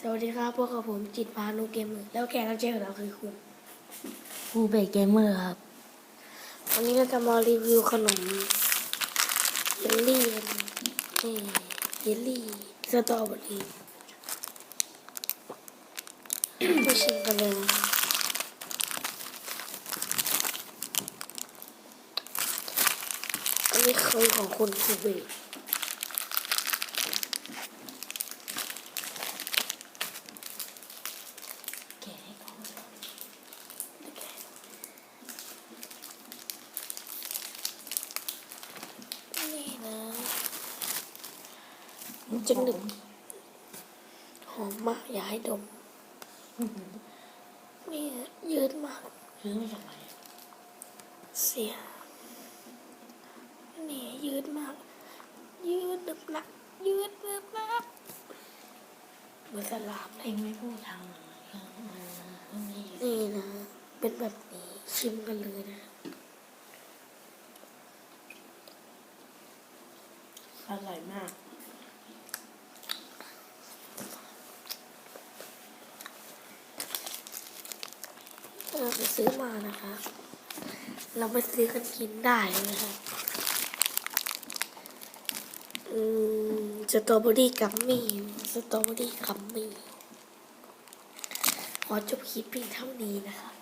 สวัสดีครับพวกกับผมจิตพานุเกมเมอร์แล้วแขกรับเชิญของเราคือคุณภูเบศเกมเมอร์ครับ วันนี้เราจะมารีวิวขนมเยลลี่กันนี่เยลลี่สตรอเบอรี่มาชิมกันเลยนะครับอันนี้คือของคุณภูเบศแกะให้ก่อน นี่นะ จะหนึบหอมมากอย่าให้ดมนี่ยืดมากซื้อมาจากไหนเสียนี่ยืดมาก ยืดดึบหนักยืดดึบหนักเหมือนสลามเลเอยงไม่พูดทางมันก็มันไม่นี่นะ เป็นแบบนี้ชิมกันเลยนะอร่อยมาก เรา ไปซื้อมานะคะ เราไปซื้อกันกินได้เลยนะคะอืมสตรอเบอรี่กัมมี่สตรอเบอรี่กัมมี่ขอจบคลิปเพียงเท่านี้นะคะ